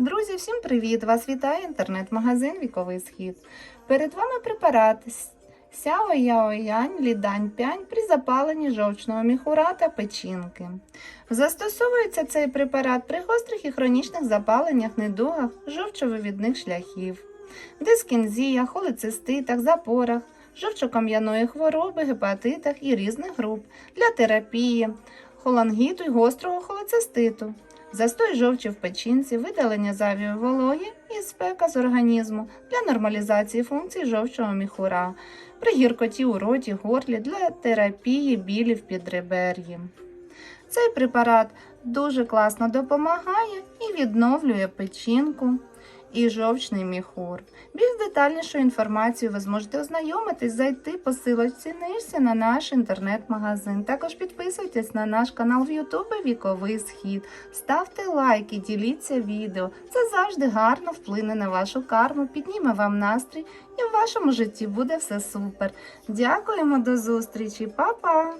Друзі, всім привіт! Вас вітає інтернет-магазин Віковий Схід. Перед вами препарат Сяо Яо Янь Лідань Пянь при запаленні жовчного міхура та печінки. Застосовується цей препарат при гострих і хронічних запаленнях, недугах, жовчовивідних шляхів, дискінзіях, холециститах, запорах, жовчокам'яної хвороби, гепатитах і різних груп для терапії, холангіту й гострого холециститу застой жовчі в печінці, видалення зайвої вологи і спека з організму для нормалізації функцій жовчого міхура, при гіркоті у роті, горлі для терапії білів підребер'ї. Цей препарат дуже класно допомагає і відновлює печінку і жовчний міхур. Більш детальнішу інформацію ви зможете ознайомитись, зайти по силочці нижче на наш інтернет-магазин. Також підписуйтесь на наш канал в Ютубі Віковий Схід. Ставте лайки, діліться відео. Це завжди гарно вплине на вашу карму, підніме вам настрій і в вашому житті буде все супер. Дякуємо до зустрічі, Па-па!